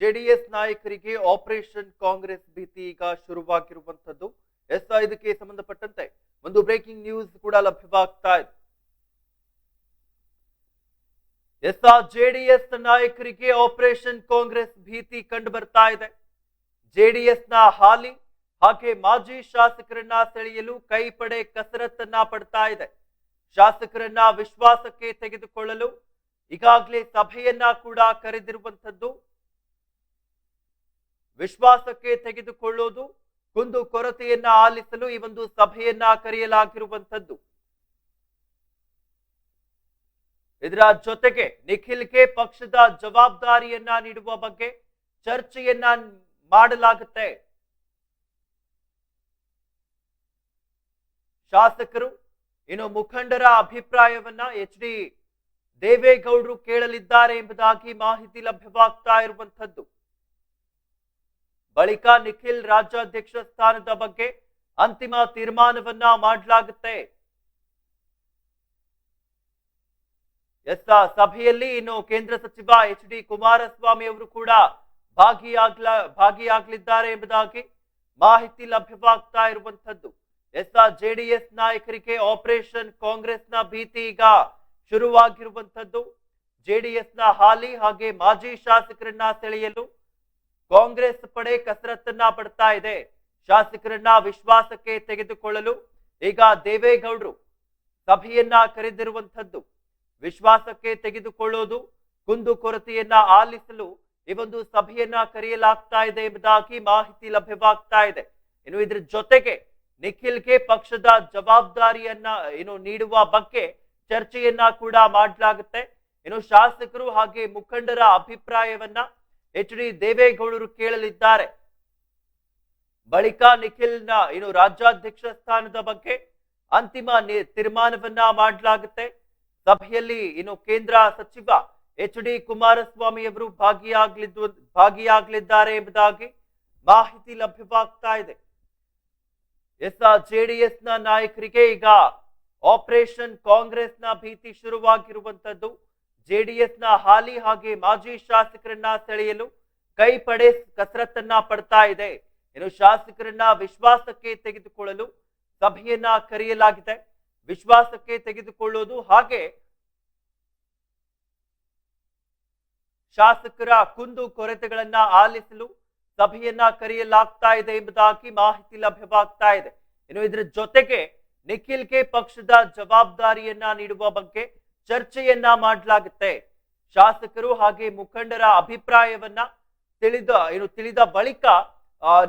JDS ನಾಯಕರಿಗೆ operation Congress ಭೀತಿ ಈಗ ಶುರುವಾಗಿರುವಂತದ್ದು ಎಸ್ ಇದಕ್ಕೆ ಸಂಬಂಧಪಟ್ಟಂತೆ ಒಂದು ಬ್ರೇಕಿಂಗ್ ನ್ಯೂಸ್ ಕೂಡ ಲಭ್ಯವಾಗ್ತಾ ಇದೆ. ಎಸ್ ಜೆಡಿಎಸ್ ನಾಯಕರಿಗೆ ಆಪರೇಷನ್ ಕಾಂಗ್ರೆಸ್ ಭೀತಿ ಕಂಡು ಬರ್ತಾ ಇದೆ. ಜೆಡಿಎಸ್ನ ಹಾಲಿ ಹಾಗೆ ಮಾಜಿ ಶಾಸಕರನ್ನ ಸೆಳೆಯಲು ಕೈಪಡೆ ಕಸರತ್ತನ್ನ ಪಡ್ತಾ ಇದೆ. ಶಾಸಕರನ್ನ ವಿಶ್ವಾಸಕ್ಕೆ ತೆಗೆದುಕೊಳ್ಳಲು ಈಗಾಗಲೇ ಸಭೆಯನ್ನ ಕೂಡ ಕರೆದಿರುವಂತದ್ದು ವಿಶ್ವಾಸಕ್ಕೆ ತೆಗೆದುಕೊಳ್ಳೋದು, ಕುಂದು ಕೊರತೆಯನ್ನ ಆಲಿಸಲು ಈ ಒಂದು ಸಭೆಯನ್ನ ಕರೆಯಲಾಗಿರುವಂತದ್ದು ಇದರ ಜೊತೆಗೆ ನಿಖಿಲ್ಗೆ ಪಕ್ಷದ ಜವಾಬ್ದಾರಿಯನ್ನ ನೀಡುವ ಬಗ್ಗೆ ಚರ್ಚೆಯನ್ನ ಮಾಡಲಾಗುತ್ತೆ. ಶಾಸಕರು, ಇನ್ನು ಮುಖಂಡರ ಅಭಿಪ್ರಾಯವನ್ನ ಎಚ್ ಡಿ ದೇವೇಗೌಡರು ಕೇಳಲಿದ್ದಾರೆ ಎಂಬುದಾಗಿ ಮಾಹಿತಿ ಲಭ್ಯವಾಗ್ತಾ ಇರುವಂತದ್ದು ಬಳಿಕ ನಿಖಿಲ್ ರಾಜ್ಯಾಧ್ಯಕ್ಷ ಸ್ಥಾನದ ಬಗ್ಗೆ ಅಂತಿಮ ತೀರ್ಮಾನವನ್ನ ಮಾಡಲಾಗುತ್ತೆ. ಎಸ್ ಸಭೆಯಲ್ಲಿ ಇನ್ನು ಕೇಂದ್ರ ಸಚಿವ ಎಚ್ ಡಿ ಕುಮಾರಸ್ವಾಮಿ ಅವರು ಕೂಡ ಭಾಗಿಯಾಗ್ಲ, ಭಾಗಿಯಾಗಲಿದ್ದಾರೆ ಎಂಬುದಾಗಿ ಮಾಹಿತಿ ಲಭ್ಯವಾಗ್ತಾ ಇರುವಂತದ್ದು ಎಸ್ ಜೆಡಿಎಸ್ ನಾಯಕರಿಗೆ ಆಪರೇಷನ್ ಕಾಂಗ್ರೆಸ್ನ ಭೀತಿ ಈಗ ಶುರುವಾಗಿರುವಂತದ್ದು ಜೆಡಿಎಸ್ನ ಹಾಲಿ ಹಾಗೆ ಮಾಜಿ ಶಾಸಕರನ್ನ ಸೆಳೆಯಲು ಕಾಂಗ್ರೆಸ್ ಪಡೆ ಕಸರತ್ತನ್ನ ಪಡ್ತಾ ಇದೆ. ಶಾಸಕರನ್ನ ವಿಶ್ವಾಸಕ್ಕೆ ತೆಗೆದುಕೊಳ್ಳಲು ಈಗ ದೇವೇಗೌಡರು ಸಭೆಯನ್ನ ಕರೆದಿರುವಂತದ್ದು ವಿಶ್ವಾಸಕ್ಕೆ ತೆಗೆದುಕೊಳ್ಳೋದು ಕುಂದು ಕೊರತೆಯನ್ನ ಆಲಿಸಲು ಈ ಒಂದು ಸಭೆಯನ್ನ ಕರೆಯಲಾಗ್ತಾ ಇದೆ ಎಂಬುದಾಗಿ ಮಾಹಿತಿ ಲಭ್ಯವಾಗ್ತಾ ಇದೆ. ಇನ್ನು ಇದ್ರ ಜೊತೆಗೆ ನಿಖಿಲ್ಗೆ ಪಕ್ಷದ ಜವಾಬ್ದಾರಿಯನ್ನ, ಏನು ನೀಡುವ ಬಗ್ಗೆ ಚರ್ಚೆಯನ್ನ ಕೂಡ ಮಾಡಲಾಗುತ್ತೆ. ಇನ್ನು ಶಾಸಕರು ಹಾಗೆ ಮುಖಂಡರ ಅಭಿಪ್ರಾಯವನ್ನ ಎಚ್ ಡಿ ದೇವೇಗೌಡರು ಕೇಳಲಿದ್ದಾರೆ. ಬಳಿಕ ನಿಖಿಲ್ನ ಏನು ರಾಜ್ಯಾಧ್ಯಕ್ಷ ಸ್ಥಾನದ ಬಗ್ಗೆ ಅಂತಿಮ ತೀರ್ಮಾನವನ್ನ ಮಾಡಲಾಗುತ್ತೆ. ಸಭೆಯಲ್ಲಿ ಇನ್ನು ಕೇಂದ್ರ ಸಚಿವ ಎಚ್ ಡಿ ಕುಮಾರಸ್ವಾಮಿ ಅವರು ಭಾಗಿಯಾಗಲಿದ್ದು, ಭಾಗಿಯಾಗಲಿದ್ದಾರೆ ಎಂಬುದಾಗಿ ಮಾಹಿತಿ ಲಭ್ಯವಾಗ್ತಾ ಇದೆ. ಎಸ್ ಜೆಡಿಎಸ್ನ ನಾಯಕರಿಗೆ ಈಗ ಆಪರೇಷನ್ ಕಾಂಗ್ರೆಸ್ನ ಭೀತಿ ಶುರುವಾಗಿರುವಂತದ್ದು. ಜೆಡಿಎಸ್ನ ಹಾಲಿ ಹಾಗೆ ಮಾಜಿ ಶಾಸಕರನ್ನ ಸೆಳೆಯಲು ಕೈ ಪಡೆ ಕಸರತ್ತನ್ನ ಪಡ್ತಾ ಇದೆ. ಇನ್ನು ಶಾಸಕರನ್ನ ವಿಶ್ವಾಸಕ್ಕೆ ತೆಗೆದುಕೊಳ್ಳಲು ಸಭೆಯನ್ನ ಕರೆಯಲಾಗಿದೆ. ವಿಶ್ವಾಸಕ್ಕೆ ತೆಗೆದುಕೊಳ್ಳುವುದು ಹಾಗೆ ಶಾಸಕರ ಕುಂದು ಕೊರತೆಗಳನ್ನ ಆಲಿಸಲು ಸಭೆಯನ್ನ ಕರೆಯಲಾಗ್ತಾ ಇದೆ ಎಂಬುದಾಗಿ ಮಾಹಿತಿ ಲಭ್ಯವಾಗ್ತಾ ಇದೆ. ಇನ್ನು ಇದರ ಜೊತೆಗೆ ನಿಖಿಲ್ಗೆ ಪಕ್ಷದ ಜವಾಬ್ದಾರಿಯನ್ನ ನೀಡುವ ಬಗ್ಗೆ ಚರ್ಚೆಯನ್ನ ಮಾಡಲಾಗುತ್ತೆ. ಶಾಸಕರು ಹಾಗೆ ಮುಖಂಡರ ಅಭಿಪ್ರಾಯವನ್ನ ತಿಳಿದ, ಏನು ತಿಳಿದ ಬಳಿಕ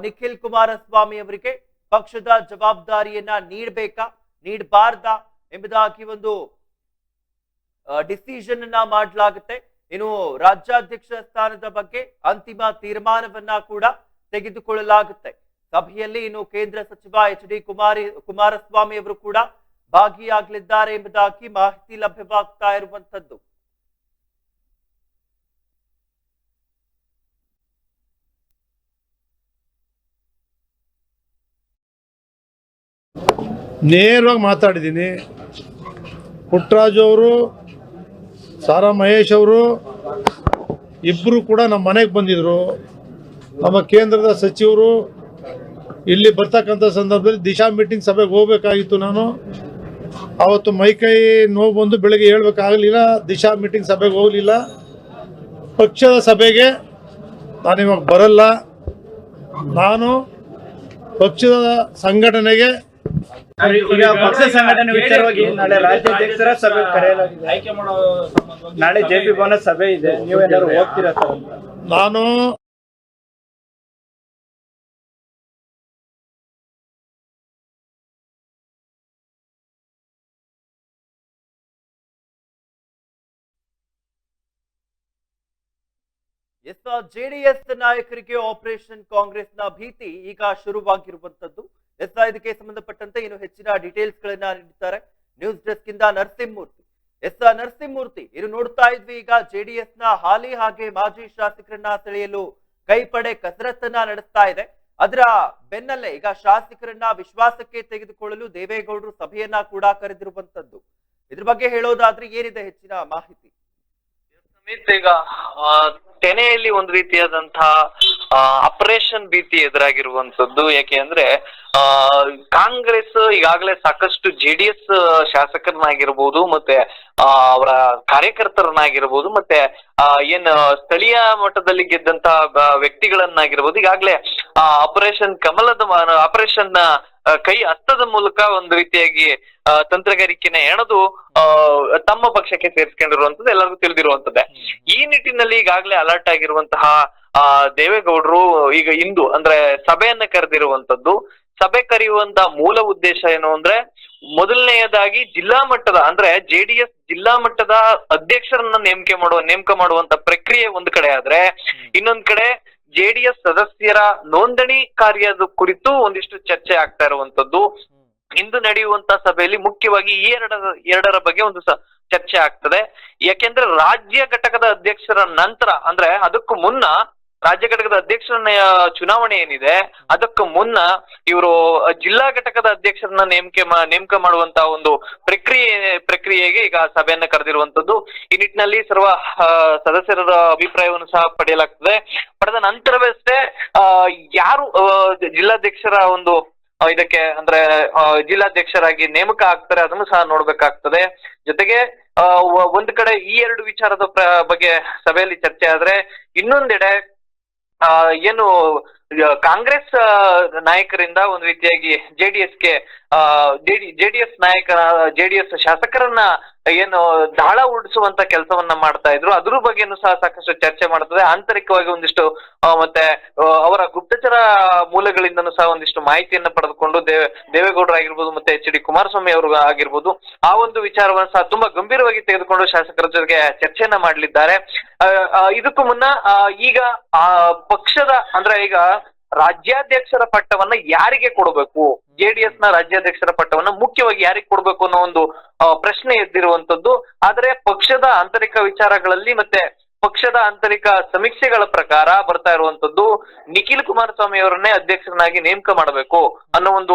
ನಿಖಿಲ್ ಕುಮಾರಸ್ವಾಮಿ ಅವರಿಗೆ ಪಕ್ಷದ ಜವಾಬ್ದಾರಿಯನ್ನ ನೀಡಬೇಕಾ, ನೀಡಬಾರ್ದಾ ಎಂಬುದಾಗಿ ಒಂದು ಡಿಸಿಷನ್ ಅನ್ನ ಮಾಡಲಾಗುತ್ತೆ. ಇನ್ನು ರಾಜ್ಯಾಧ್ಯಕ್ಷ ಸ್ಥಾನದ ಬಗ್ಗೆ ಅಂತಿಮ ತೀರ್ಮಾನವನ್ನ ಕೂಡ ತೆಗೆದುಕೊಳ್ಳಲಾಗುತ್ತೆ. ಸಭೆಯಲ್ಲಿ ಇನ್ನು ಕೇಂದ್ರ ಸಚಿವ ಎಚ್ ಡಿ ಕುಮಾರಿ, ಕುಮಾರಸ್ವಾಮಿ ಅವರು ಕೂಡ ಭಾಗಿಯಾಗಲಿದ್ದಾರೆ ಎಂಬುದಾಗಿ ಮಾಹಿತಿ ಲಭ್ಯವಾಗ್ತಾ ಇರುವಂಥದ್ದು. ನೇರವಾಗಿ ಮಾತಾಡಿದ್ದೀನಿ. ಪುಟ್ಟರಾಜು ಅವರು, ಸಾರಾ ಮಹೇಶ್ ಅವರು ಇಬ್ಬರು ಕೂಡ ನಮ್ಮ ಮನೆಗೆ ಬಂದಿದ್ರು. ನಮ್ಮ ಕೇಂದ್ರದ ಸಚಿವರು, ಇಲ್ಲಿ ಬರ್ತಕ್ಕಂಥ ಸಂದರ್ಭದಲ್ಲಿ ದಿಶಾ ಮೀಟಿಂಗ್ ಸಭೆಗೆ ಹೋಗ್ಬೇಕಾಗಿತ್ತು ನಾನು. ಅವತ್ತು ಮೈಕೈ ನೋವು ಬಂದು ಬೆಳಗ್ಗೆ ಹೇಳ್ಬೇಕಾಗಲಿಲ್ಲ ದಿಶಾ ಮೀಟಿಂಗ್ ಸಭೆಗೆ ಹೋಗಲಿಲ್ಲ. ಪಕ್ಷದ ಸಭೆಗೆ ನಾನು ಇವಾಗ ಬರಲ್ಲ. ನಾನು ಪಕ್ಷದ ಸಂಘಟನೆಗೆ ಪಕ್ಷ ಸಂಘಟನೆ ವಿಚಾರವಾಗಿ ನಾಳೆ ರಾಜ್ಯಾಧ್ಯಕ್ಷರ ಸಭೆ ಕರೆಯಲಾಗಿದೆ. ಆಯ್ಕೆ ಮಾಡೋ ನಾಳೆ ಜೆ ಪಿ ಭವನ ಸಭೆ ಇದೆ. ನೀವೇನಾದ್ರು ಹೋಗ್ತೀರಾ ಸರ್ ಜೆ ಡಿ ಎಸ್ ನಾಯಕರಿಗೆ ಆಪರೇಷನ್ ಕಾಂಗ್ರೆಸ್ನ ಭೀತಿ ಈಗ ಶುರುವಾಗಿರುವಂತದ್ದು. ಎಸ್ ಇದಕ್ಕೆ ಸಂಬಂಧಪಟ್ಟಂತೆ ಇನ್ನು ಹೆಚ್ಚಿನ ಡೀಟೇಲ್ಸ್ ಗಳನ್ನ ನೀಡಿದ್ದಾರೆ. ನ್ಯೂಸ್ ಡೆಸ್ಕ್ ಇಂದ ನರಸಿಂಹಮೂರ್ತಿ. ಎಸ್ ನರಸಿಂಹಮೂರ್ತಿ ಇದು ನೋಡ್ತಾ ಇದ್ವಿ ಈಗ ಜೆಡಿಎಸ್ನ ಹಾಲಿ ಹಾಗೆ ಮಾಜಿ ಶಾಸಕರನ್ನ ಸೆಳೆಯಲು ಕೈಪಡೆ ಕಸರತ್ತನ್ನ ನಡೆಸ್ತಾ ಇದೆ. ಅದರ ಬೆನ್ನಲ್ಲೇ ಈಗ ಶಾಸಕರನ್ನ ವಿಶ್ವಾಸಕ್ಕೆ ತೆಗೆದುಕೊಳ್ಳಲು ದೇವೇಗೌಡರು ಸಭೆಯನ್ನ ಕೂಡ ಕರೆದಿರುವಂತದ್ದು. ಇದ್ರ ಬಗ್ಗೆ ಹೇಳೋದಾದ್ರೆ ಏನಿದೆ ಹೆಚ್ಚಿನ ಮಾಹಿತಿ? ಈಗ ತೆನೆಯಲ್ಲಿ ಒಂದು ರೀತಿಯಾದಂತಹ ಆಪರೇಷನ್ ಭೀತಿ ಎದುರಾಗಿರುವಂತದ್ದು ಯಾಕೆ ಅಂದ್ರೆ ಆ ಕಾಂಗ್ರೆಸ್ ಈಗಾಗಲೇ ಸಾಕಷ್ಟು ಜೆ ಡಿ ಎಸ್ ಶಾಸಕರನ್ನಾಗಿರ್ಬೋದು ಮತ್ತೆ ಆ, ಅವರ ಕಾರ್ಯಕರ್ತರನ್ನಾಗಿರ್ಬೋದು ಮತ್ತೆ ಆ, ಏನ್ ಸ್ಥಳೀಯ ಮಟ್ಟದಲ್ಲಿ ಗೆದ್ದಂತ ವ್ಯಕ್ತಿಗಳನ್ನಾಗಿರ್ಬೋದು ಈಗಾಗಲೇ ಆಪರೇಷನ್ ಕಮಲದ ಆಪರೇಷನ್ ಕೈ ಹಸ್ತದ ಮೂಲಕ ಒಂದು ರೀತಿಯಾಗಿ ತಂತ್ರಗಾರಿಕೆನ ಎಣದು ತಮ್ಮ ಪಕ್ಷಕ್ಕೆ ಸೇರಿಸ್ಕೊಂಡಿರುವಂತದ್ದು ಎಲ್ಲರಿಗೂ ತಿಳಿದಿರುವಂತದ್ದೇ ಈ ನಿಟ್ಟಿನಲ್ಲಿ ಈಗಾಗಲೇ ಅಲರ್ಟ್ ಆಗಿರುವಂತಹ ಆ ದೇವೇಗೌಡರು ಈಗ ಇಂದು ಅಂದ್ರೆ ಸಭೆಯನ್ನ ಕರೆದಿರುವಂತದ್ದು ಸಭೆ ಕರೆಯುವಂತ ಮೂಲ ಉದ್ದೇಶ ಏನು ಅಂದ್ರೆ ಮೊದಲನೆಯದಾಗಿ ಜಿಲ್ಲಾ ಮಟ್ಟದ ಅಂದ್ರೆ ಜೆಡಿಎಸ್ ಜಿಲ್ಲಾ ಮಟ್ಟದ ಅಧ್ಯಕ್ಷರನ್ನ ನೇಮಕ ಮಾಡುವ ನೇಮಕ ಮಾಡುವಂತ ಪ್ರಕ್ರಿಯೆ ಒಂದ್ ಕಡೆ ಆದ್ರೆ ಇನ್ನೊಂದ್ ಕಡೆ ಜೆಡಿಎಸ್ ಸದಸ್ಯರ ನೋಂದಣಿ ಕಾರ್ಯದ ಕುರಿತು ಒಂದಿಷ್ಟು ಚರ್ಚೆ ಆಗ್ತಾ ಇರುವಂತದ್ದು. ಇಂದು ನಡೆಯುವಂತ ಸಭೆಯಲ್ಲಿ ಮುಖ್ಯವಾಗಿ ಈ ಎರಡರ ಎರಡರ ಬಗ್ಗೆ ಒಂದು ಚರ್ಚೆ ಆಗ್ತದೆ. ಯಾಕೆಂದ್ರೆ ರಾಜ್ಯ ಘಟಕದ ಅಧ್ಯಕ್ಷರ ನಂತರ, ಅಂದ್ರೆ ಅದಕ್ಕೂ ಮುನ್ನ ರಾಜ್ಯ ಘಟಕದ ಅಧ್ಯಕ್ಷರನ್ನ ಚುನಾವಣೆ ಏನಿದೆ, ಅದಕ್ಕೂ ಮುನ್ನ ಇವರು ಜಿಲ್ಲಾ ಘಟಕದ ಅಧ್ಯಕ್ಷರನ್ನ ನೇಮಕೆ ನೇಮಕ ಮಾಡುವಂತ ಒಂದು ಪ್ರಕ್ರಿಯೆ, ಪ್ರಕ್ರಿಯೆಗೆ ಈಗ ಸಭೆಯನ್ನ ಕರೆದಿರುವಂತದ್ದು. ಈ ನಿಟ್ಟಿನಲ್ಲಿ ಸರ್ವ ಸದಸ್ಯರ ಅಭಿಪ್ರಾಯವನ್ನು ಸಹ ಪಡೆಯಲಾಗ್ತದೆ. ಪಡೆದ ನಂತರವಷ್ಟೇ ಯಾರು ಜಿಲ್ಲಾಧ್ಯಕ್ಷರ ಒಂದು ಇದಕ್ಕೆ ಅಂದ್ರೆ ಜಿಲ್ಲಾಧ್ಯಕ್ಷರಾಗಿ ನೇಮಕ ಆಗ್ತಾರೆ ಅದನ್ನು ಸಹ ನೋಡ್ಬೇಕಾಗ್ತದೆ. ಜೊತೆಗೆ ಒಂದ್ ಕಡೆ ಈ ಎರಡು ವಿಚಾರದ ಬಗ್ಗೆ ಸಭೆಯಲ್ಲಿ ಚರ್ಚೆ ಆದ್ರೆ ಇನ್ನೊಂದೆಡೆ ಏನು ಕಾಂಗ್ರೆಸ್ ನಾಯಕರಿಂದ ಒಂದು ರೀತಿಯಾಗಿ ಜೆಡಿಎಸ್ಗೆ ಜೆಡಿಎಸ್ ನಾಯಕ, ಜೆಡಿಎಸ್ ಶಾಸಕರನ್ನ ಏನು ದಾಳ ಉಡಿಸುವಂತ ಕೆಲಸವನ್ನ ಮಾಡ್ತಾ ಇದ್ರು. ಅದ್ರ ಬಗ್ಗೆನೂ ಸಹ ಸಾಕಷ್ಟು ಚರ್ಚೆ ಮಾಡ್ತದೆ. ಆಂತರಿಕವಾಗಿ ಒಂದಿಷ್ಟು ಮತ್ತೆ ಅವರ ಗುಪ್ತಚರ ಮೂಲಗಳಿಂದನೂ ಸಹ ಒಂದಿಷ್ಟು ಮಾಹಿತಿಯನ್ನ ಪಡೆದುಕೊಂಡು ದೇವ, ದೇವೇಗೌಡರು ಆಗಿರ್ಬೋದು, ಮತ್ತೆ ಎಚ್ ಡಿ ಕುಮಾರಸ್ವಾಮಿ ಅವರು ಆಗಿರ್ಬೋದು, ಆ ಒಂದು ವಿಚಾರವನ್ನು ಸಹ ತುಂಬಾ ಗಂಭೀರವಾಗಿ ತೆಗೆದುಕೊಂಡು ಶಾಸಕರ ಜೊತೆಗೆ ಚರ್ಚೆಯನ್ನ ಮಾಡಲಿದ್ದಾರೆ. ಇದಕ್ಕೂ ಮುನ್ನ ಈಗ, ಆ, ಪಕ್ಷದ, ಅಂದ್ರೆ ಈಗ ರಾಜ್ಯಾಧ್ಯಕ್ಷರ ಪಟ್ಟವನ್ನ ಯಾರಿಗೆ ಕೊಡಬೇಕು? ಜೆಡಿಎಸ್ನ ರಾಜ್ಯಾಧ್ಯಕ್ಷರ ಪಟ್ಟವನ್ನ ಮುಖ್ಯವಾಗಿ ಯಾರಿಗೆ ಕೊಡಬೇಕು ಅನ್ನೋ ಒಂದು ಪ್ರಶ್ನೆ ಎದ್ದಿರುವಂತದ್ದು. ಆದ್ರೆ ಪಕ್ಷದ ಆಂತರಿಕ ವಿಚಾರಗಳಲ್ಲಿ ಮತ್ತೆ ಪಕ್ಷದ ಆಂತರಿಕ ಸಮೀಕ್ಷೆಗಳ ಪ್ರಕಾರ ಬರ್ತಾ ಇರುವಂತದ್ದು ನಿಖಿಲ್ ಕುಮಾರಸ್ವಾಮಿ ಅವರನ್ನೇ ಅಧ್ಯಕ್ಷರನ್ನಾಗಿ ನೇಮಕ ಮಾಡಬೇಕು ಅನ್ನೋ ಒಂದು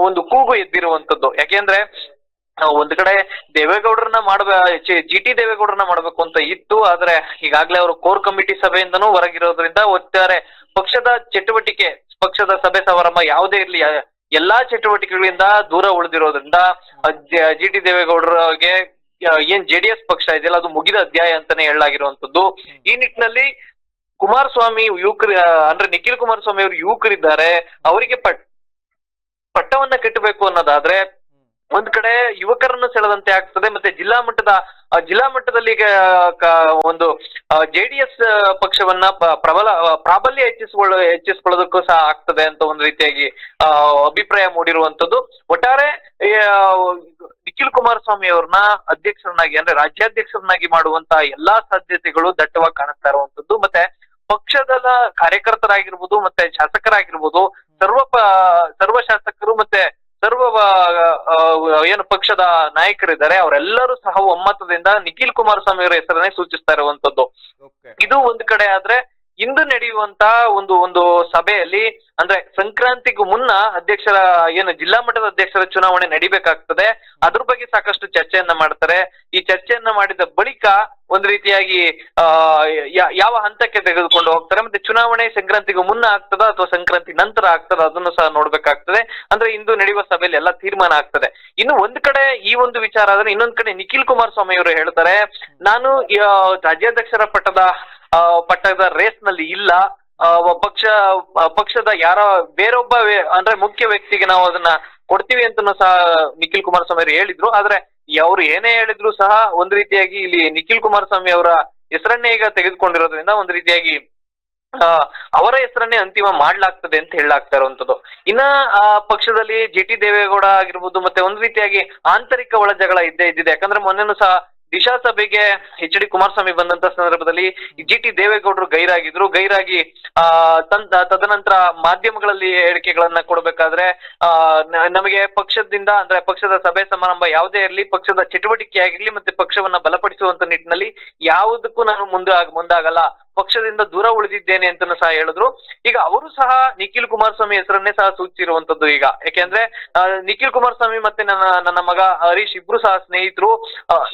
ಒಂದು ಕೂಗು ಎದ್ದಿರುವಂತದ್ದು. ಯಾಕೆಂದ್ರೆ ಒಂದ್ ಕಡೆ ದೇವೇಗೌಡರನ್ನ ಮಾಡ್ಬ, ಜಿ ಟಿ ದೇವೇಗೌಡರನ್ನ ಮಾಡ್ಬೇಕು ಅಂತ ಇತ್ತು, ಆದ್ರೆ ಈಗಾಗಲೇ ಅವರು ಕೋರ್ ಕಮಿಟಿ ಸಭೆಯಿಂದನೂ ಹೊರಗಿರೋದ್ರಿಂದ ಒಟ್ಟಾರೆ ಪಕ್ಷದ ಚಟುವಟಿಕೆ, ಪಕ್ಷದ ಸಭೆ ಸಮಾರಂಭ ಯಾವುದೇ ಇರ್ಲಿ ಎಲ್ಲಾ ಚಟುವಟಿಕೆಗಳಿಂದ ದೂರ ಉಳಿದಿರೋದ್ರಿಂದ ಜಿ ಟಿ ದೇವೇಗೌಡರಿಗೆ ಏನ್ ಜೆಡಿಎಸ್ ಪಕ್ಷ ಇದೆಯಲ್ಲ, ಅದು ಮುಗಿದ ಅಧ್ಯಾಯ ಅಂತಾನೆ ಹೇಳಲಾಗಿರುವಂತದ್ದು ಈ ನಿಟ್ಟಿನಲ್ಲಿ ಕುಮಾರಸ್ವಾಮಿ ಯುವಕರು ಅಂದ್ರೆ ನಿಖಿಲ್ ಕುಮಾರಸ್ವಾಮಿ ಅವರು ಯುವಕರಿದ್ದಾರೆ, ಅವರಿಗೆ ಪಟ್, ಪಟ್ಟವನ್ನ ಕಟ್ಟಬೇಕು ಅನ್ನೋದಾದ್ರೆ ಒಂದ್ ಕಡೆ ಯುವಕರನ್ನು ಸೆಳೆದಂತೆ ಆಗ್ತದೆ, ಮತ್ತೆ ಜಿಲ್ಲಾ ಮಟ್ಟದ ಜಿಲ್ಲಾ ಮಟ್ಟದಲ್ಲಿ ಒಂದು ಜೆಡಿಎಸ್ ಪಕ್ಷವನ್ನ ಪ್ರಬಲ ಪ್ರಾಬಲ್ಯ ಹೆಚ್ಚಿಸಿಕೊಳ್ಳ, ಹೆಚ್ಚಿಸಿಕೊಳ್ಳೋದಕ್ಕೂ ಸಹ ಆಗ್ತದೆ ಅಂತ ಒಂದು ರೀತಿಯಾಗಿ ಅಭಿಪ್ರಾಯ ಮೂಡಿರುವಂತದ್ದು. ಒಟ್ಟಾರೆ ನಿಖಿಲ್ ಕುಮಾರಸ್ವಾಮಿ ಅವ್ರನ್ನ ಅಧ್ಯಕ್ಷರನ್ನಾಗಿ, ಅಂದ್ರೆ ರಾಜ್ಯಾಧ್ಯಕ್ಷರನ್ನಾಗಿ ಮಾಡುವಂತ ಎಲ್ಲಾ ಸಾಧ್ಯತೆಗಳು ದಟ್ಟವಾಗಿ ಕಾಣಿಸ್ತಾ ಇರುವಂತದ್ದು. ಮತ್ತೆ ಪಕ್ಷದ ಕಾರ್ಯಕರ್ತರಾಗಿರ್ಬೋದು, ಮತ್ತೆ ಶಾಸಕರಾಗಿರ್ಬೋದು, ಸರ್ವ ಸರ್ವ ಶಾಸಕರು ಮತ್ತೆ ಸರ್ವ ಏನು ಪಕ್ಷದ ನಾಯಕರಿದ್ದಾರೆ ಅವರೆಲ್ಲರೂ ಸಹ ಒಮ್ಮತದಿಂದ ನಿಖಿಲ್ ಕುಮಾರಸ್ವಾಮಿ ಅವರ ಹೆಸರನ್ನೇ ಸೂಚಿಸ್ತಾ ಇರುವಂತದ್ದು. ಇದು ಒಂದ್ ಕಡೆ ಆದ್ರೆ ಇಂದು ನಡೆಯುವಂತ ಒಂದು ಒಂದು ಸಭೆಯಲ್ಲಿ, ಅಂದ್ರೆ ಸಂಕ್ರಾಂತಿಗೂ ಮುನ್ನ ಅಧ್ಯಕ್ಷರ, ಏನು ಜಿಲ್ಲಾ ಮಟ್ಟದ ಅಧ್ಯಕ್ಷರ ಚುನಾವಣೆ ನಡಿಬೇಕಾಗ್ತದೆ. ಅದ್ರ ಬಗ್ಗೆ ಸಾಕಷ್ಟು ಚರ್ಚೆಯನ್ನ ಮಾಡ್ತಾರೆ. ಈ ಚರ್ಚೆಯನ್ನ ಮಾಡಿದ ಬಳಿಕ ಒಂದ್ ರೀತಿಯಾಗಿ, ಆ ಯಾವ ಹಂತಕ್ಕೆ ತೆಗೆದುಕೊಂಡು ಹೋಗ್ತಾರೆ, ಮತ್ತೆ ಚುನಾವಣೆ ಸಂಕ್ರಾಂತಿಗೂ ಮುನ್ನ ಆಗ್ತದ ಅಥವಾ ಸಂಕ್ರಾಂತಿ ನಂತರ ಆಗ್ತದ ಅದನ್ನು ಸಹ ನೋಡ್ಬೇಕಾಗ್ತದೆ. ಅಂದ್ರೆ ಇಂದು ನಡೆಯುವ ಸಭೆಯಲ್ಲಿ ಎಲ್ಲ ತೀರ್ಮಾನ ಆಗ್ತದೆ. ಇನ್ನು ಒಂದ್ ಕಡೆ ಈ ಒಂದು ವಿಚಾರ ಆದ್ರೆ ಇನ್ನೊಂದ್ ಕಡೆ ನಿಖಿಲ್ ಕುಮಾರಸ್ವಾಮಿ ಅವರು ಹೇಳ್ತಾರೆ, ನಾನು ರಾಜ್ಯಾಧ್ಯಕ್ಷರ ಪಟ್ಟದ ಪಟ್ಟದ ರೇಸ್ನಲ್ಲಿ ಇಲ್ಲ. ಪಕ್ಷ, ಪಕ್ಷದ ಯಾರ, ಬೇರೊಬ್ಬ ಅಂದ್ರೆ ಮುಖ್ಯ ವ್ಯಕ್ತಿಗೆ ನಾವು ಅದನ್ನ ಕೊಡ್ತೀವಿ ಅಂತ ಸಹ ನಿಖಿಲ್ ಕುಮಾರಸ್ವಾಮಿ ಹೇಳಿದ್ರು. ಆದ್ರೆ ಅವ್ರು ಏನೇ ಹೇಳಿದ್ರು ಸಹ ಒಂದ್ ರೀತಿಯಾಗಿ ಇಲ್ಲಿ ನಿಖಿಲ್ ಕುಮಾರಸ್ವಾಮಿ ಅವರ ಹೆಸರನ್ನೇ ಈಗ ತೆಗೆದುಕೊಂಡಿರೋದ್ರಿಂದ ಒಂದ್ ರೀತಿಯಾಗಿ ಅವರ ಹೆಸರನ್ನೇ ಅಂತಿಮ ಮಾಡ್ಲಾಗ್ತದೆ ಅಂತ ಹೇಳಲಾಗ್ತಾ ಇರುವಂತದ್ದು. ಇನ್ನ ಪಕ್ಷದಲ್ಲಿ ಜಿ ಟಿ ದೇವೇಗೌಡ ಆಗಿರ್ಬೋದು, ಮತ್ತೆ ಒಂದ್ ರೀತಿಯಾಗಿ ಆಂತರಿಕ ಒಳ ಜಗಳ ಇದ್ದೇ ಇದ್ದಿದೆ. ಯಾಕಂದ್ರೆ ಮೊನ್ನೆನೂ ಸಹ ದಿಶಾ ಸಭೆಗೆ ಎಚ್ ಡಿ ಕುಮಾರಸ್ವಾಮಿ ಬಂದಂತ ಸಂದರ್ಭದಲ್ಲಿ ಜಿ ಟಿ ದೇವೇಗೌಡರು ಗೈರಾಗಿದ್ರು. ಗೈರಾಗಿ, ಆ ತದನಂತರ ಮಾಧ್ಯಮಗಳಲ್ಲಿ ಹೇಳಿಕೆಗಳನ್ನ ಕೊಡಬೇಕಾದ್ರೆ ನಮಗೆ ಪಕ್ಷದಿಂದ, ಅಂದ್ರೆ ಪಕ್ಷದ ಸಭೆ ಸಮಾರಂಭ ಯಾವುದೇ ಇರಲಿ, ಪಕ್ಷದ ಚಟುವಟಿಕೆ ಆಗಿರ್ಲಿ ಮತ್ತೆ ಪಕ್ಷವನ್ನ ಬಲಪಡಿಸುವಂತ ನಿಟ್ಟಿನಲ್ಲಿ ಯಾವುದಕ್ಕೂ ನಾನು ಮುಂದೆ ಮುಂದಾಗಲ್ಲ. ಪಕ್ಷದಿಂದ ದೂರ ಉಳಿದಿದ್ದೇನೆ ಅಂತ ಸಹ ಹೇಳಿದ್ರು. ಈಗ ಅವರು ಸಹ ನಿಖಿಲ್ ಕುಮಾರಸ್ವಾಮಿ ಹೆಸರನ್ನೇ ಸಹ ಸೂಚಿಸಿರುವಂತದ್ದು ಈಗ. ಯಾಕೆಂದ್ರೆ ನಿಖಿಲ್ ಕುಮಾರಸ್ವಾಮಿ ಮತ್ತೆ ನನ್ನ ನನ್ನ ಮಗ ಹರೀಶ್ ಇಬ್ರು ಸಹ ಸ್ನೇಹಿತರು.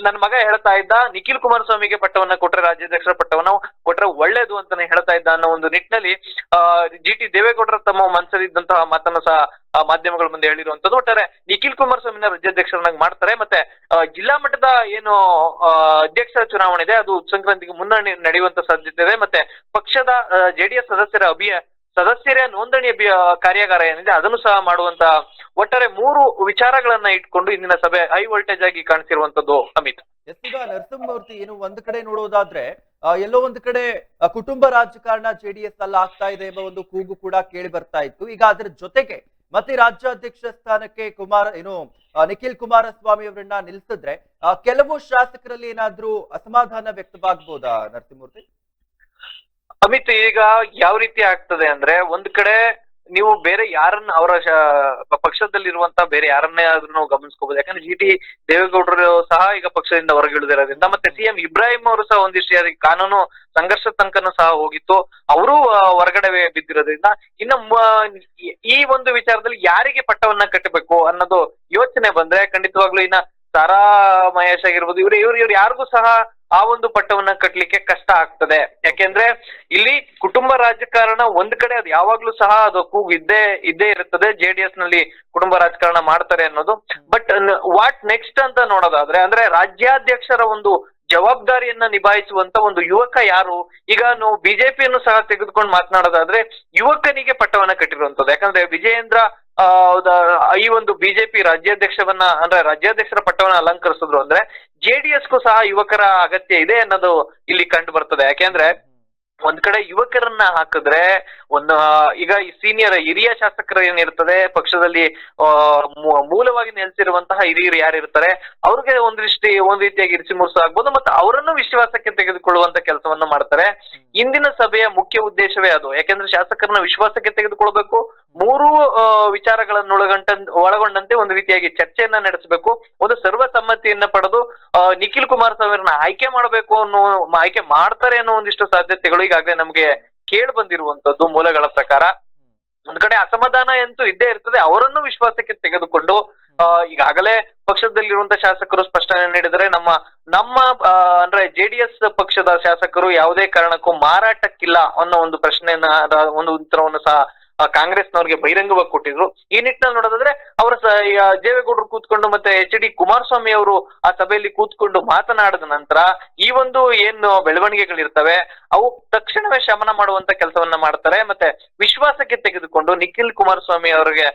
ನನ್ನ ಮಗ ಹೇಳ್ತಾ ಇದ್ದ, ನಿಖಿಲ್ ಕುಮಾರಸ್ವಾಮಿಗೆ ಪಟ್ಟವನ್ನ ಕೊಟ್ರೆ ರಾಜ್ಯಾಧ್ಯಕ್ಷರ ಪಟ್ಟವನ್ನ ಕೊಟ್ರೆ ಒಳ್ಳೇದು ಅಂತಾನೆ ಹೇಳ್ತಾ ಇದ್ದ ಅನ್ನೋ ಒಂದು ನಿಟ್ಟಿನಲ್ಲಿ ಜಿ ಟಿ ದೇವೇಗೌಡರ ತಮ್ಮ ಮನಸ್ಸಲ್ಲಿದ್ದಂತಹ ಮಾತನ್ನ ಸಹ ಮಾಧ್ಯಮಗಳ ಮುಂದೆ ಹೇಳಿರುವಂತದ್ದು. ಒಟ್ಟಾರೆ ನಿಖಿಲ್ ಕುಮಾರಸ್ವಾಮಿನ ರಾಜ್ಯಾಧ್ಯಕ್ಷರನ್ನಾಗಿ ಮಾಡ್ತಾರೆ. ಮತ್ತೆ ಆ, ಜಿಲ್ಲಾ ಮಟ್ಟದ ಏನು ಆ, ಅಧ್ಯಕ್ಷರ ಚುನಾವಣೆ ಇದೆ ಅದು ಸಂಕ್ರಾಂತಿಗೆ ಮುನ್ನಡೆ ನಡೆಯುವಂತ ಸಾಧ್ಯತೆ ಇದೆ. ಮತ್ತೆ ಪಕ್ಷದ ಜೆಡಿಎಸ್ ಸದಸ್ಯರ ಅಭಿಯ ಸದಸ್ಯರ ನೋಂದಣಿ ಕಾರ್ಯಾಗಾರ ಏನಿದೆ ಅದನ್ನು ಸಹ ಮಾಡುವಂತ ಒಟ್ಟಾರೆ ಮೂರು ವಿಚಾರಗಳನ್ನ ಇಟ್ಕೊಂಡು ಇಂದಿನ ಸಭೆ ಹೈ ವೋಲ್ಟೇಜ್ ಆಗಿ ಕಾಣಿಸಿರುವಂತದ್ದು ಅಮಿತ್. ನರಸಿಂಹಮೂರ್ತಿ ಏನು ಒಂದ್ ಕಡೆ ನೋಡೋದಾದ್ರೆ ಆ, ಎಲ್ಲೋ ಒಂದ್ ಕಡೆ ಕುಟುಂಬ ರಾಜಕಾರಣ ಜೆಡಿಎಸ್ ಅಲ್ಲ ಆಗ್ತಾ ಇದೆ ಎಂಬ ಒಂದು ಕೂಗು ಕೂಡ ಕೇಳಿ ಬರ್ತಾ ಇತ್ತು. ಈಗ ಅದರ ಜೊತೆಗೆ ಮತ್ತೆ ರಾಜ್ಯಾಧ್ಯಕ್ಷ ಸ್ಥಾನಕ್ಕೆ ಕುಮಾರ, ಏನು ನಿಖಿಲ್ ಕುಮಾರಸ್ವಾಮಿ ಅವರನ್ನ ನಿಲ್ಸಿದ್ರೆ ಕೆಲವು ಶಾಸಕರಲ್ಲಿ ಏನಾದ್ರೂ ಅಸಮಾಧಾನ ವ್ಯಕ್ತವಾಗಬಹುದಾ ನರಸಿಂಹಮೂರ್ತಿ? ಅಮಿತ್, ಈಗ ಯಾವ ರೀತಿ ಆಗ್ತದೆ ಅಂದ್ರೆ, ಒಂದ್ ಕಡೆ ನೀವು ಬೇರೆ ಯಾರನ್ನ ಅವರ ಪಕ್ಷದಲ್ಲಿರುವಂತ ಬೇರೆ ಯಾರನ್ನೇ ಆದ್ರೂ ನಾವು ಗಮನಿಸ್ಕೋಬಹುದು ಯಾಕಂದ್ರೆ ಜಿ ಟಿ ದೇವೇಗೌಡರು ಸಹ ಈಗ ಪಕ್ಷದಿಂದ ಹೊರಗಿಳಿದಿರೋದ್ರಿಂದ ಮತ್ತೆ ಸಿಎಂ ಇಬ್ರಾಹಿಂ ಅವರು ಸಹ ಒಂದಿಷ್ಟು ಯಾರಿಗೆ ಕಾನೂನು ಸಂಘರ್ಷ ತನಕನೂ ಸಹ ಹೋಗಿತ್ತು. ಅವರು ಹೊರಗಡೆ ಬಿದ್ದಿರೋದ್ರಿಂದ ಇನ್ನು ಈ ಒಂದು ವಿಚಾರದಲ್ಲಿ ಯಾರಿಗೆ ಪಟ್ಟವನ್ನ ಕಟ್ಟಬೇಕು ಅನ್ನೋದು ಯೋಚನೆ ಬಂದ್ರೆ ಖಂಡಿತವಾಗ್ಲೂ ಇನ್ನ ಸಾರಾ ಮಹೇಶ್ ಆಗಿರ್ಬೋದು, ಇವ್ರು ಇವ್ರು ಇವ್ರು ಯಾರಿಗೂ ಸಹ ಆ ಒಂದು ಪಟ್ಟವನ್ನ ಕಟ್ಲಿಕ್ಕೆ ಕಷ್ಟ ಆಗ್ತದೆ. ಯಾಕೆಂದ್ರೆ ಇಲ್ಲಿ ಕುಟುಂಬ ರಾಜಕಾರಣ ಒಂದ್ ಕಡೆ ಅದು ಯಾವಾಗ್ಲೂ ಸಹ ಅದು ಕೂಗು ಇದ್ದೇ ಇದ್ದೇ ಇರುತ್ತದೆ ಜೆಡಿಎಸ್ನಲ್ಲಿ ಕುಟುಂಬ ರಾಜಕಾರಣ ಮಾಡ್ತಾರೆ ಅನ್ನೋದು. ಬಟ್ ವಾಟ್ ನೆಕ್ಸ್ಟ್ ಅಂತ ನೋಡೋದಾದ್ರೆ, ಅಂದ್ರೆ ರಾಜ್ಯಾಧ್ಯಕ್ಷರ ಒಂದು ಜವಾಬ್ದಾರಿಯನ್ನ ನಿಭಾಯಿಸುವಂತ ಒಂದು ಯುವಕ ಯಾರು? ಈಗ ನಾವು ಬಿಜೆಪಿಯನ್ನು ಸಹ ತೆಗೆದುಕೊಂಡು ಮಾತನಾಡೋದಾದ್ರೆ, ಯುವಕನಿಗೆ ಪಟ್ಟವನ್ನ ಕಟ್ಟಿರುವಂತದ್ದು. ಯಾಕಂದ್ರೆ ವಿಜಯೇಂದ್ರ ಈ ಒಂದು ಬಿಜೆಪಿ ರಾಜ್ಯಾಧ್ಯಕ್ಷವನ್ನ ಅಂದ್ರೆ ರಾಜ್ಯಾಧ್ಯಕ್ಷರ ಪಟ್ಟವನ್ನ ಅಲಂಕರಿಸಿದ್ರು ಅಂದ್ರೆ ಜೆಡಿಎಸ್ಗೂ ಸಹ ಯುವಕರ ಅಗತ್ಯ ಇದೆ ಅನ್ನೋದು ಇಲ್ಲಿ ಕಂಡು ಬರ್ತದೆ. ಯಾಕೆಂದ್ರೆ ಒಂದ್ ಕಡೆ ಯುವಕರನ್ನ ಹಾಕಿದ್ರೆ ಒಂದು ಈಗ ಈ ಸೀನಿಯರ್ ಹಿರಿಯ ಶಾಸಕರು ಏನಿರ್ತದೆ ಪಕ್ಷದಲ್ಲಿ ಮೂಲವಾಗಿ ನೆಲೆಸಿರುವಂತಹ ಹಿರಿಯರು ಯಾರಿರ್ತಾರೆ ಅವ್ರಿಗೆ ಒಂದಿಷ್ಟು ಒಂದ್ ರೀತಿಯಾಗಿ ಇರಿಸಿ ಮುರುಸು ಆಗ್ಬೋದು ಮತ್ತೆ ಅವರನ್ನು ವಿಶ್ವಾಸಕ್ಕೆ ತೆಗೆದುಕೊಳ್ಳುವಂತ ಕೆಲಸವನ್ನ ಮಾಡ್ತಾರೆ. ಇಂದಿನ ಸಭೆಯ ಮುಖ್ಯ ಉದ್ದೇಶವೇ ಅದು. ಯಾಕೆಂದ್ರೆ ಶಾಸಕರನ್ನ ವಿಶ್ವಾಸಕ್ಕೆ ತೆಗೆದುಕೊಳ್ಬೇಕು. ಮೂರು ಆ, ವಿಚಾರಗಳನ್ನು ಒಳಗೊಂಡ ಒಳಗೊಂಡಂತೆ ಒಂದು ರೀತಿಯಾಗಿ ಚರ್ಚೆಯನ್ನ ನಡೆಸಬೇಕು. ಒಂದು ಸರ್ವಸಮ್ಮತಿಯನ್ನ ಪಡೆದು ನಿಖಿಲ್ ನಿಖಿಲ್ ಕುಮಾರಸ್ವಾಮಿಯವ್ರನ್ನ ಆಯ್ಕೆ ಮಾಡಬೇಕು ಅನ್ನೋ ಆಯ್ಕೆ ಮಾಡ್ತಾರೆ ಅನ್ನೋ ಒಂದಿಷ್ಟು ಸಾಧ್ಯತೆಗಳು ಈಗಾಗಲೇ ನಮಗೆ ಕೇಳಿ ಬಂದಿರುವಂತದ್ದು ಮೂಲಗಳ ಪ್ರಕಾರ. ಒಂದ್ ಕಡೆ ಅಸಮಾಧಾನ ಅಂತೂ ಇದ್ದೇ ಇರ್ತದೆ. ಅವರನ್ನು ವಿಶ್ವಾಸಕ್ಕೆ ತೆಗೆದುಕೊಂಡು ಈಗಾಗಲೇ ಪಕ್ಷದಲ್ಲಿರುವಂತಹ ಶಾಸಕರು ಸ್ಪಷ್ಟನೆ ನೀಡಿದರೆ ನಮ್ಮ ನಮ್ಮ ಅಂದ್ರೆ ಜೆಡಿಎಸ್ ಪಕ್ಷದ ಶಾಸಕರು ಯಾವುದೇ ಕಾರಣಕ್ಕೂ ಮಾರಾಟಕ್ಕಿಲ್ಲ ಅನ್ನೋ ಒಂದು ಪ್ರಶ್ನೆಯನ್ನ ಒಂದು ಉತ್ತರವನ್ನು ಸಹ ಕಾಂಗ್ರೆಸ್ನವ್ರಿಗೆ ಬಹಿರಂಗವಾಗಿ ಕೊಟ್ಟಿದ್ರು. ಈ ನಿಟ್ಟಿನಲ್ಲಿ ನೋಡೋದಾದ್ರೆ ಅವರ ದೇವೇಗೌಡರು ಕೂತ್ಕೊಂಡು ಮತ್ತೆ ಎಚ್ ಡಿ ಕುಮಾರಸ್ವಾಮಿ ಅವರು ಆ ಸಭೆಯಲ್ಲಿ ಕೂತ್ಕೊಂಡು ಮಾತನಾಡಿದ ನಂತರ ಈ ಒಂದು ಏನು ಬೆಳವಣಿಗೆಗಳಿರ್ತವೆ, ಅವು ತಕ್ಷಣವೇ ಶಮನ ಮಾಡುವಂತ ಕೆಲಸವನ್ನ ಮಾಡ್ತಾರೆ. ಮತ್ತೆ ವಿಶ್ವಾಸಕ್ಕೆ ತೆಗೆದುಕೊಂಡು ನಿಖಿಲ್ ಕುಮಾರಸ್ವಾಮಿ ಅವರಿಗೆ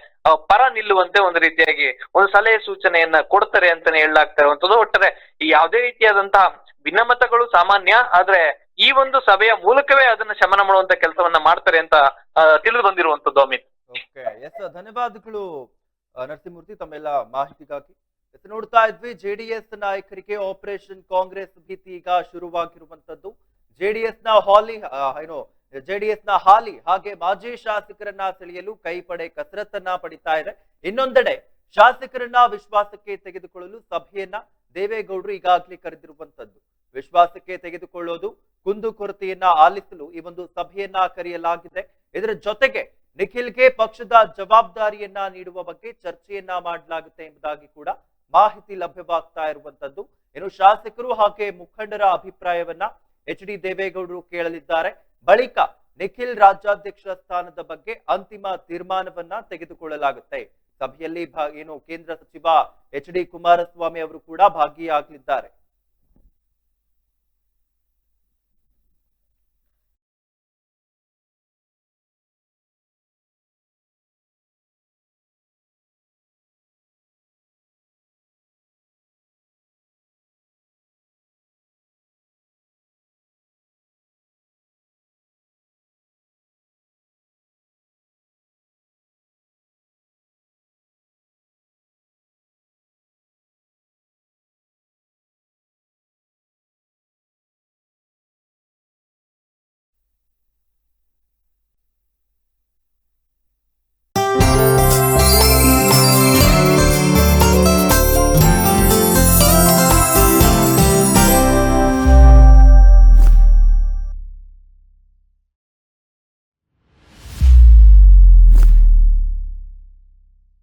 ಪರ ನಿಲ್ಲುವಂತೆ ಒಂದು ರೀತಿಯಾಗಿ ಒಂದು ಸಲಹೆ ಸೂಚನೆಯನ್ನ ಕೊಡ್ತಾರೆ ಅಂತಾನೆ ಹೇಳಲಾಗ್ತಾ ಇರುವಂತದ್ದು. ಒಟ್ಟಾರೆ ಯಾವುದೇ ರೀತಿಯಾದಂತಹ ಭಿನ್ನಮತಗಳು ಸಾಮಾನ್ಯ, ಆದ್ರೆ ಈ ಒಂದು ಸಭೆಯ ಮೂಲಕವೇ ಅದನ್ನ ಶಮನ ಮಾಡುವಂತ ಕೆಲಸವನ್ನ ಮಾಡ್ತಾರೆ ಅಂತ ತಿಳಿದು ಬಂದಿರುವಂತದ್ದು ಅಮಿತ್ ಎಸ್ ಧನ್ಯವಾದಗಳು ನರಸಿಂಹಮೂರ್ತಿ. ತಮ್ಮೆಲ್ಲ ಮಾಹಿತಿಗಾಗಿ. ನೋಡ್ತಾ ಇದ್ವಿ ಜೆಡಿಎಸ್ ನಾಯಕರಿಗೆ ಆಪರೇಷನ್ ಕಾಂಗ್ರೆಸ್ ಭೀತಿ ಈಗ ಶುರುವಾಗಿರುವಂತದ್ದು. ಜೆಡಿಎಸ್ನ ಹಾಲಿ ಏನು ಜೆಡಿಎಸ್ನ ಹಾಲಿ, ಹಾಗೆ ಮಾಜಿ ಶಾಸಕರನ್ನ ಸೆಳೆಯಲು ಕೈಪಡೆ ಕಸರತ್ತನ್ನ ಪಡಿತಾ ಇದೆ. ಇನ್ನೊಂದೆಡೆ, ಶಾಸಕರನ್ನ ವಿಶ್ವಾಸಕ್ಕೆ ತೆಗೆದುಕೊಳ್ಳಲು ಸಭೆಯನ್ನ ದೇವೇಗೌಡರು ಈಗಾಗಲೇ ಕರೆದಿರುವಂತದ್ದು. ವಿಶ್ವಾಸಕ್ಕೆ ತೆಗೆದುಕೊಳ್ಳೋದು, ಕುಂದು ಕೊರತೆಯನ್ನ ಆಲಿಸಲು ಈ ಒಂದು ಸಭೆಯನ್ನ ಕರೆಯಲಾಗಿದೆ. ಇದರ ಜೊತೆಗೆ ನಿಖಿಲ್ಗೆ ಪಕ್ಷದ ಜವಾಬ್ದಾರಿಯನ್ನ ನೀಡುವ ಬಗ್ಗೆ ಚರ್ಚೆಯನ್ನ ಮಾಡಲಾಗುತ್ತೆ ಎಂಬುದಾಗಿ ಕೂಡ ಮಾಹಿತಿ ಲಭ್ಯವಾಗ್ತಾ ಇರುವಂತದ್ದು. ಇನ್ನು ಶಾಸಕರು ಹಾಗೆ ಮುಖಂಡರ ಅಭಿಪ್ರಾಯವನ್ನ ಎಚ್ ಡಿ ದೇವೇಗೌಡರು ಕೇಳಲಿದ್ದಾರೆ. ಬಳಿಕ ನಿಖಿಲ್ ರಾಜ್ಯಾಧ್ಯಕ್ಷ ಸ್ಥಾನದ ಬಗ್ಗೆ ಅಂತಿಮ ತೀರ್ಮಾನವನ್ನ ತೆಗೆದುಕೊಳ್ಳಲಾಗುತ್ತೆ. ಸಭೆಯಲ್ಲಿ ಏನು ಕೇಂದ್ರ ಸಚಿವ ಎಚ್ ಡಿ ಕುಮಾರಸ್ವಾಮಿ ಅವರು ಕೂಡ ಭಾಗಿಯಾಗಲಿದ್ದಾರೆ.